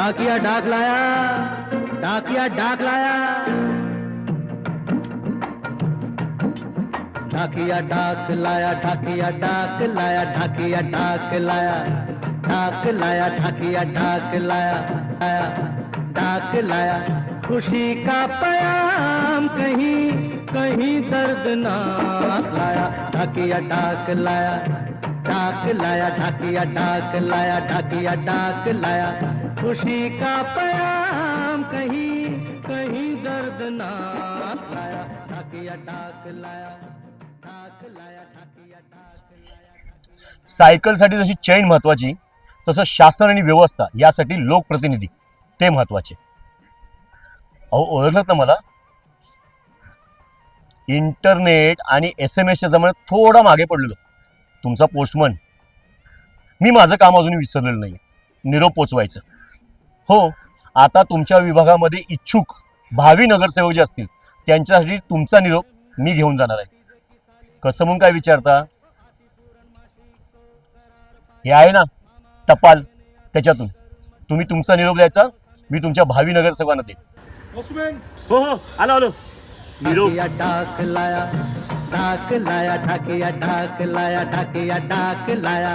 डाकिया डाक लाया, डाकिया डाक लाया। डाकिया डाक लाया, डाकिया डाक लाया, डाकिया डाक लाया डाक लाया, डाकिया डाक लाया डाक लाया। खुशी का पयाम कहीं कहीं दर्द ना लाया, डाकिया डाक लाया। डाक लाया ढाकिया डाक लाया ढाकिया डाक लाया। खुशी का पयाम कहीं कहीं दर्द ना लाया। ढाकिया डाक लाया डाक लाया डाकिया डाक लाया। सायकलसाठी जशी चैन महत्वाची तसं शासन आणि व्यवस्था यासाठी लोकप्रतिनिधी ते महत्त्वाचे. अहो ओळखलं ना मला? इंटरनेट आणि एस एम एसच्या जमान्यात थोडा मागे पडलेलो. तुमचा पोस्टमन मी माझं काम अजूनही विसरलेलं नाही निरोप पोचवायचं. हो आता तुमच्या विभागामध्ये इच्छुक भावी नगरसेवक जे असतील त्यांच्यासाठी तुमचा निरोप मी घेऊन जाणार आहे. कसं म्हणून काय विचारता? हे आहे ना टपाल त्याच्यातून. तुम्ही तुमचा निरोप द्यायचा मी तुमच्या भावी नगरसेवकांना देईन. हो हो आलो आलो. निरोप. ढाकिया लाया डाक लाया ढाकिया डाक लाया ढाकिया डाक लाया.